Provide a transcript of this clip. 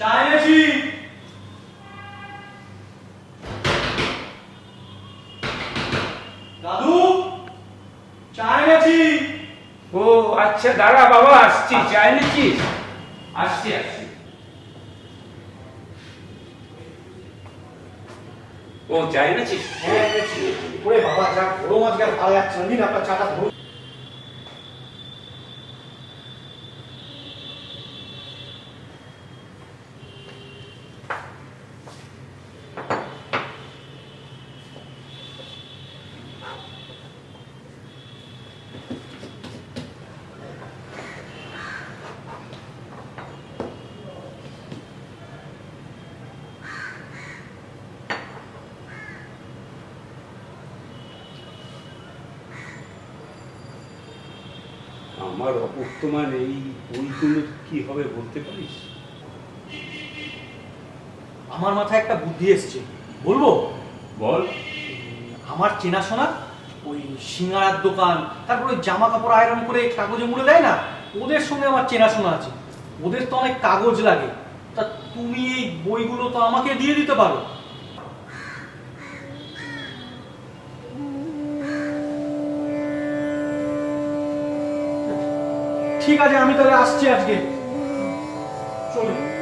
দাদু চা দাদু চা ও আচ্ছা দাঁড়া বাবা আসছি চাই নিচ্ছিস আসছি আসছি। ও চাই এনেছিস হ্যাঁ ওরে বাবা যা গরম আজকে আর ভালো যাচ্ছে নিন আপনার চাটা ধরুন। আমার অবর্তমান এই বইগুলো কি হবে বলতে পারিস? আমার মাথায় একটা বুদ্ধি এসছে। বলব? বল। আমার চেনাশোনা? ওই সিঙ্গারার দোকান তারপরে জামা কাপড় আয়রন করে কাগজে মুড়ে দেয় না? ওদের সঙ্গে আমার চেনাশোনা আছে। ওদের তো অনেক কাগজ লাগে। তা তুমি এই বইগুলো তো আমাকে দিয়ে দিতে পারো। ঠিক আছে আমি তাহলে আসছি আজকে। চলুন